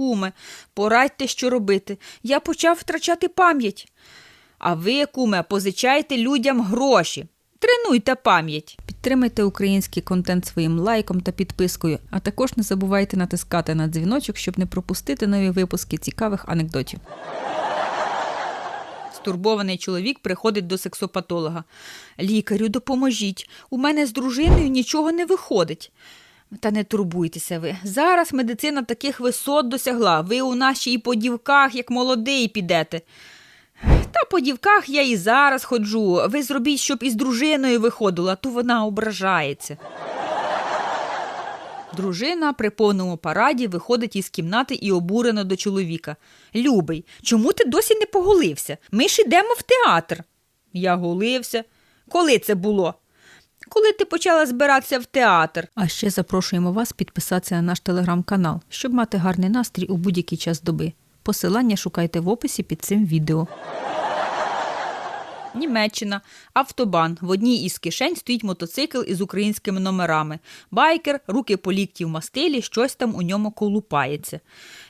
куме, порадьте, що робити. Я почав втрачати пам'ять. А ви, куме, позичайте людям гроші. Тренуйте пам'ять. Підтримайте український контент своїм лайком та підпискою, а також не забувайте натискати на дзвіночок, щоб не пропустити нові випуски цікавих анекдотів. Стурбований чоловік приходить до сексопатолога. Лікарю, допоможіть. У мене з дружиною нічого не виходить. Та не турбуйтеся ви. Зараз медицина таких висот досягла. Ви у нас ще і по дівках, як молодий, підете. Та по дівках я і зараз ходжу. Ви зробіть, щоб із дружиною виходила, то вона ображається. Дружина при повному параді виходить із кімнати і обурено до чоловіка. Любий, чому ти досі не поголився? Ми ж ідемо в театр. Я голився. Коли це було? Коли ти почала збиратися в театр. А ще запрошуємо вас підписатися на наш телеграм-канал, щоб мати гарний настрій у будь-який час доби. Посилання шукайте в описі під цим відео. Німеччина, автобан. В одній із кишень стоїть мотоцикл із українськими номерами. Байкер, руки по лікті в мастилі, щось там у ньому колупається.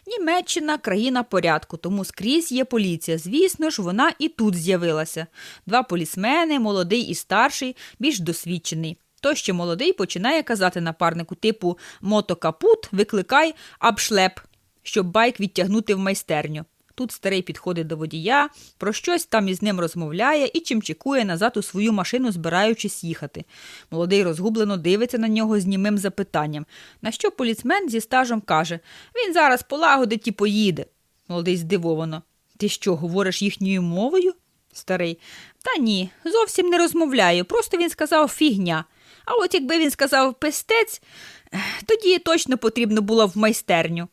Німеччина країна порядку, тому скрізь є поліція. Звісно ж, вона і тут з'явилася. Два полісмени, молодий і старший, більш досвідчений. Той, що молодий, починає казати напарнику типу мотокапут, викликай абшлеп, щоб байк відтягнути в майстерню. Тут старий підходить до водія, про щось там із ним розмовляє і чимчикує назад у свою машину, збираючись їхати. Молодий розгублено дивиться на нього з німим запитанням, на що поліцмен зі стажем каже Він зараз полагодить і поїде. Молодий здивовано. Ти що, говориш їхньою мовою? Старий. Та ні, зовсім не розмовляю. Просто він сказав фігня. А от якби він сказав пестець, тоді точно потрібно було в майстерню.